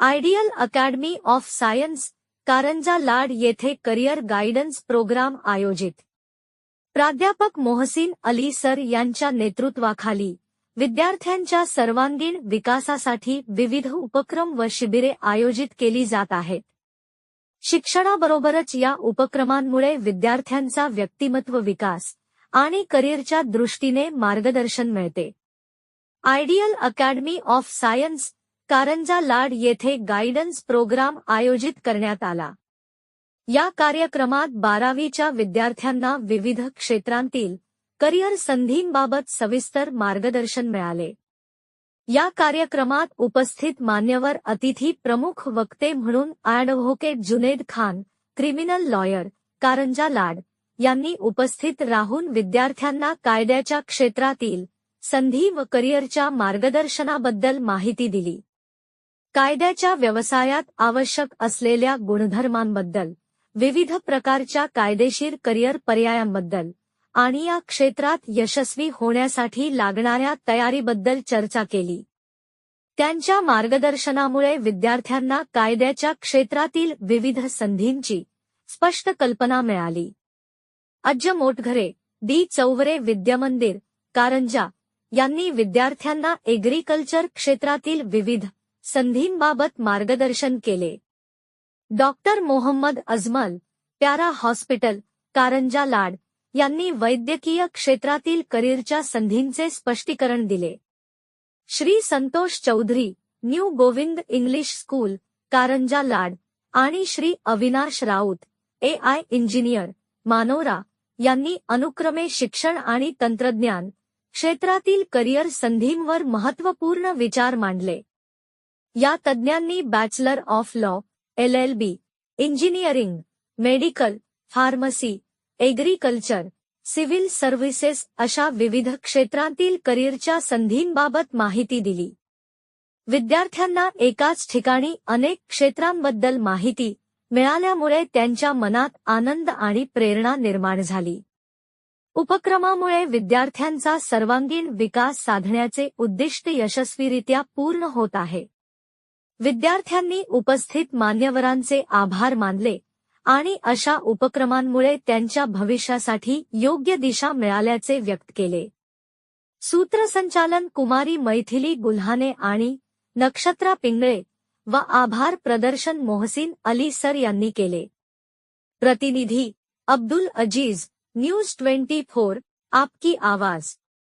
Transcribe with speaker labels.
Speaker 1: Ideal Academy of Science Karanja Lad येथे career guidance programme आयोजित. प्राध्यापक मोहसिन अली सर यांच्या नेतृत्वाखाली विद्यार्थ्यांच्या सर्वांगीण विकासासाठी विविध उपक्रम व शिबिरे आयोजित केली जात आहेत. शिक्षणाबरोबरच या उपक्रमांमुळे विद्यार्थ्यांचा व्यक्तिमत्व विकास आणि करिअरच्या दृष्टीने मार्गदर्शन मिळते. Ideal Academy of Science Karanja Lad येथे गायडन्स प्रोग्राम आयोजित करण्यात आला. या कार्यक्रमात बारावीच्या विद्यार्थ्यांना विविध क्षेत्रांतील करिअर संधींबाबत सविस्तर मार्गदर्शन मिळाले. या कार्यक्रमात उपस्थित मान्यवर अतिथी प्रमुख वक्ते म्हणून advocate Junaid Khan criminal lawyer Karanja Lad यांनी उपस्थित राहून विद्यार्थ्यांना कायद्याच्या क्षेत्रातील संधी व करिअरच्या मार्गदर्शनाबद्दल माहिती दिली. कायद्याच्या व्यवसायात आवश्यक असलेल्या गुणधर्मांबद्दल विविध प्रकारच्या कायदेशीर करिअर पर्यायांबद्दल आणि या क्षेत्रात यशस्वी होण्यासाठी लागणाऱ्या तयारीबद्दल चर्चा केली. त्यांच्या मार्गदर्शनामुळे विद्यार्थ्यांना कायद्याच्या क्षेत्रातील विविध संधींची स्पष्ट कल्पना मिळाली. अज्ज मोटघरे डी चौवरे विद्यामंदिर कारंजा यांनी विद्यार्थ्यांना एग्रीकल्चर क्षेत्रातील विविध संधींबाबत मार्गदर्शन केले. डॉक्टर मोहम्मद अजमल प्यारा हॉस्पिटल कारंजा लाड यांनी वैद्यकीय क्षेत्रातील करिअरच्या संधींचे स्पष्टीकरण दिले. Shri Santosh Chaudhari new Govind English school Karanja Lad आणि Shri Avinash Raut A I engineer Manora यांनी अनुक्रमे शिक्षण आणि तंत्रज्ञान क्षेत्रातील करिअर संधींवर महत्त्वपूर्ण विचार मांडले. या तज्ज्ञांनी bachelor of law L L B engineering medical pharmacy agriculture civil services अशा विविध क्षेत्रांतील करिअरच्या संधींबाबत माहिती दिली. विद्यार्थ्यांना एकाच ठिकाणी अनेक क्षेत्रांबद्दल माहिती मिळाल्यामुळे त्यांच्या मनात आनंद आणि प्रेरणा निर्माण झाली. उपक्रमामुळे विद्यार्थ्यांचा सर्वांगीण विकास साधण्याचे उद्दिष्ट यशस्वीरित्या पूर्ण होत आहे. विद्यार्थ्यांनी उपस्थित मान्यवरांचे आभार मानले आणि अशा उपक्रमांमुळे त्यांच्या भविष्यासाठी योग्य दिशा मिळाल्याचे व्यक्त केले. सूत्रसंचालन कुमारी मैथिली गुल्हाने आणि नक्षत्रा पिंगळे व आभार प्रदर्शन मोहसिन अली सर यांनी केले. प्रतिनिधी Abdul Aziz news twenty four आपकी आवाज.